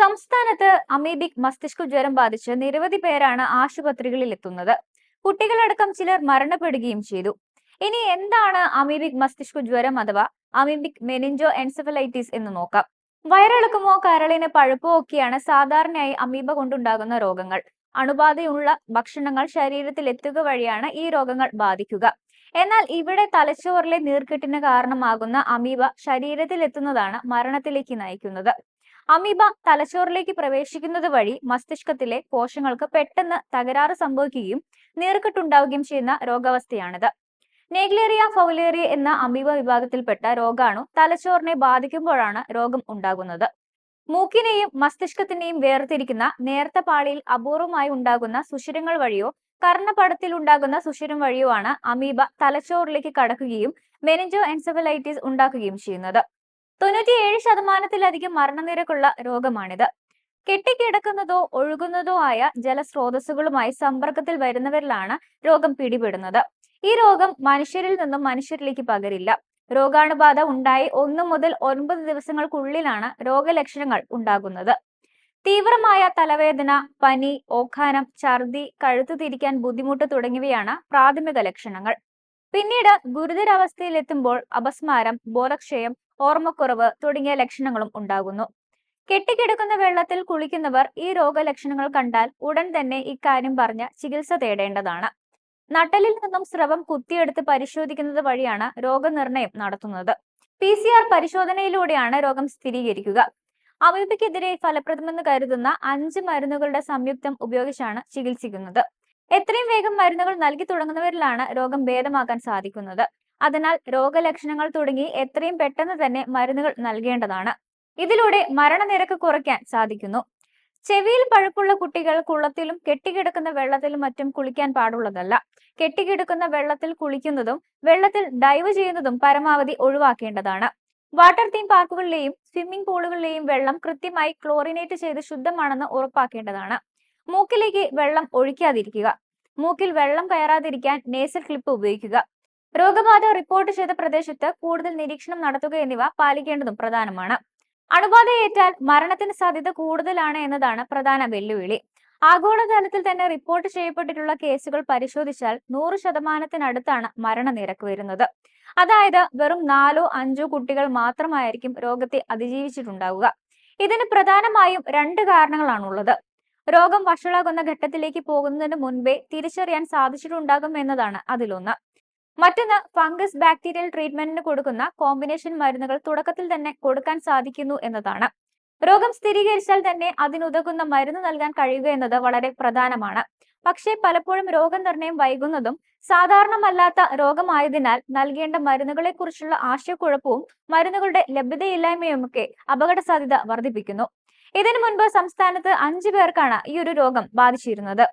സംസ്ഥാനത്ത് അമീബിക് മസ്തിഷ്ക ജ്വരം ബാധിച്ച് നിരവധി പേരാണ് ആശുപത്രികളിൽ എത്തുന്നത്. കുട്ടികളടക്കം ചിലർ മരണപ്പെടുകയും ചെയ്തു. ഇനി എന്താണ് അമീബിക് മസ്തിഷ്ക ജ്വരം അഥവാ അമീബിക് മെനിഞ്ചോ എൻസെഫലൈറ്റിസ് എന്ന് നോക്കാം. വയറിളക്കമോ കരളിന് പഴുപ്പോ ഒക്കെയാണ് സാധാരണയായി അമീബ കൊണ്ടുണ്ടാകുന്ന രോഗങ്ങൾ. അണുബാധയുള്ള ഭക്ഷണങ്ങൾ ശരീരത്തിൽ എത്തുക വഴിയാണ് ഈ രോഗങ്ങൾ ബാധിക്കുക. എന്നാൽ ഇവിടെ തലച്ചോറിലെ നീർക്കെട്ടിന് കാരണമാകുന്ന അമീബ ശരീരത്തിൽ എത്തുന്നതാണ് മരണത്തിലേക്ക് നയിക്കുന്നത്. അമീബ തലച്ചോറിലേക്ക് പ്രവേശിക്കുന്നത് വഴി മസ്തിഷ്കത്തിലെ കോശങ്ങൾക്ക് പെട്ടെന്ന് തകരാറ് സംഭവിക്കുകയും നീർക്കെട്ടുണ്ടാവുകയും ചെയ്യുന്ന രോഗാവസ്ഥയാണിത്. നേഗ്ലേറിയ ഫൗലേറിയ എന്ന അമീബ വിഭാഗത്തിൽപ്പെട്ട രോഗാണു തലച്ചോറിനെ ബാധിക്കുമ്പോഴാണ് രോഗം ഉണ്ടാകുന്നത്. മൂക്കിനെയും മസ്തിഷ്കത്തിനെയും വേർതിരിക്കുന്ന നേർത്ത പാളിയിൽ അപൂർവമായി ഉണ്ടാകുന്ന സുഷിരങ്ങൾ വഴിയോ കർണപടത്തിൽ ഉണ്ടാകുന്ന സുഷിരം വഴിയോ ആണ് അമീബ തലച്ചോറിലേക്ക് കടക്കുകയും മെനിഞ്ചോ എൻസെഫലൈറ്റിസ് ഉണ്ടാക്കുകയും ചെയ്യുന്നത്. തൊണ്ണൂറ്റിയേഴ് ശതമാനത്തിലധികം മരണനിരക്കുള്ള രോഗമാണിത്. കെട്ടിക്കിടക്കുന്നതോ ഒഴുകുന്നതോ ആയ ജലസ്രോതസ്സുകളുമായി സമ്പർക്കത്തിൽ വരുന്നവരിലാണ് രോഗം പിടിപെടുന്നത്. ഈ രോഗം മനുഷ്യരിൽ നിന്നും മനുഷ്യരിലേക്ക് പകരില്ല. രോഗാണുബാധ ഉണ്ടായി ഒന്ന് മുതൽ ഒൻപത് ദിവസങ്ങൾക്കുള്ളിലാണ് രോഗലക്ഷണങ്ങൾ ഉണ്ടാകുന്നത്. തീവ്രമായ തലവേദന പനി ഓഖാനം ഛർദി കഴുത്തു തിരിക്കാൻ ബുദ്ധിമുട്ട് തുടങ്ങിയവയാണ് പ്രാഥമിക ലക്ഷണങ്ങൾ. പിന്നീട് ഗുരുതരാവസ്ഥയിലെത്തുമ്പോൾ അപസ്മാരം ബോധക്ഷയം ഓർമ്മക്കുറവ് തുടങ്ങിയ ലക്ഷണങ്ങളും ഉണ്ടാകുന്നു. കെട്ടിക്കിടക്കുന്ന വെള്ളത്തിൽ കുളിക്കുന്നവർ ഈ രോഗലക്ഷണങ്ങൾ കണ്ടാൽ ഉടൻ തന്നെ ഇക്കാര്യം പറഞ്ഞ് ചികിത്സ തേടേണ്ടതാണ്. നട്ടലിൽ നിന്നും സ്രവം കുത്തിയെടുത്ത് പരിശോധിക്കുന്നത് വഴിയാണ് രോഗനിർണയം നടത്തുന്നത്. പി സി ആർ പരിശോധനയിലൂടെയാണ് രോഗം സ്ഥിരീകരിക്കുക. അമീബയ്ക്കെതിരെ ഫലപ്രദമെന്ന് കരുതുന്ന അഞ്ച് മരുന്നുകളുടെ സംയുക്തം ഉപയോഗിച്ചാണ് ചികിത്സിക്കുന്നത്. എത്രയും വേഗം മരുന്നുകൾ നൽകി തുടങ്ങുന്നവരിലാണ് രോഗം ഭേദമാക്കാൻ സാധിക്കുന്നത്. അതിനാൽ രോഗലക്ഷണങ്ങൾ തുടങ്ങി എത്രയും പെട്ടെന്ന് തന്നെ മരുന്നുകൾ നൽകേണ്ടതാണ്. ഇതിലൂടെ മരണനിരക്ക് കുറയ്ക്കാൻ സാധിക്കുന്നു. ചെവിയിൽ പഴുക്കുള്ള കുട്ടികൾ കുളത്തിലും കെട്ടിക്കിടക്കുന്ന വെള്ളത്തിലും മറ്റും കുളിക്കാൻ പാടുള്ളതല്ല. കെട്ടിക്കിടക്കുന്ന വെള്ളത്തിൽ കുളിക്കുന്നതും വെള്ളത്തിൽ ഡൈവ് ചെയ്യുന്നതും പരമാവധി ഒഴിവാക്കേണ്ടതാണ്. വാട്ടർ തീം പാർക്കുകളിലെയും സ്വിമ്മിംഗ് പൂളുകളിലെയും വെള്ളം കൃത്യമായി ക്ലോറിനേറ്റ് ചെയ്ത് ശുദ്ധമാണെന്ന് ഉറപ്പാക്കേണ്ടതാണ്. മൂക്കിലേക്ക് വെള്ളം ഒഴിക്കാതിരിക്കുക. മൂക്കിൽ വെള്ളം കയറാതിരിക്കാൻ നേസൽ ക്ലിപ്പ് ഉപയോഗിക്കുക. രോഗബാധ റിപ്പോർട്ട് ചെയ്ത പ്രദേശത്ത് കൂടുതൽ നിരീക്ഷണം നടത്തുക എന്നിവ പാലിക്കേണ്ടതും പ്രധാനമാണ്. അണുബാധയേറ്റാൽ മരണത്തിന് സാധ്യത കൂടുതലാണ് എന്നതാണ് പ്രധാന വെല്ലുവിളി. ആഗോളതലത്തിൽ തന്നെ റിപ്പോർട്ട് ചെയ്യപ്പെട്ടിട്ടുള്ള കേസുകൾ പരിശോധിച്ചാൽ നൂറ് ശതമാനത്തിനടുത്താണ് മരണനിരക്ക് വരുന്നത്. അതായത് വെറും നാലോ അഞ്ചോ കുട്ടികൾ മാത്രമായിരിക്കും രോഗത്തെ അതിജീവിച്ചിട്ടുണ്ടാവുക. ഇതിന് പ്രധാനമായും രണ്ട് കാരണങ്ങളാണുള്ളത്. രോഗം വഷളാകുന്ന ഘട്ടത്തിലേക്ക് പോകുന്നതിന് മുൻപേ തിരിച്ചറിയാൻ സാധിച്ചിട്ടുണ്ടാകും എന്നതാണ് അതിലൊന്ന്. മറ്റൊന്ന് ഫംഗസ് ബാക്ടീരിയൽ ട്രീറ്റ്മെന്റിന് കൊടുക്കുന്ന കോമ്പിനേഷൻ മരുന്നുകൾ തുടക്കത്തിൽ തന്നെ കൊടുക്കാൻ സാധിക്കുന്നു എന്നതാണ്. രോഗം സ്ഥിരീകരിച്ചാൽ തന്നെ അതിനുതകുന്ന മരുന്ന് നൽകാൻ കഴിയുക എന്നത് വളരെ പ്രധാനമാണ്. പക്ഷേ പലപ്പോഴും രോഗനിർണയം വൈകുന്നതും സാധാരണമല്ലാത്ത രോഗമായതിനാൽ നൽകേണ്ട മരുന്നുകളെ കുറിച്ചുള്ള ആശയക്കുഴപ്പവും മരുന്നുകളുടെ ലഭ്യതയില്ലായ്മയുമൊക്കെ അപകട സാധ്യത വർദ്ധിപ്പിക്കുന്നു. ഇതിനു മുൻപ് സംസ്ഥാനത്ത് അഞ്ചു പേർക്കാണ് ഈ ഒരു രോഗം ബാധിച്ചിരുന്നത്.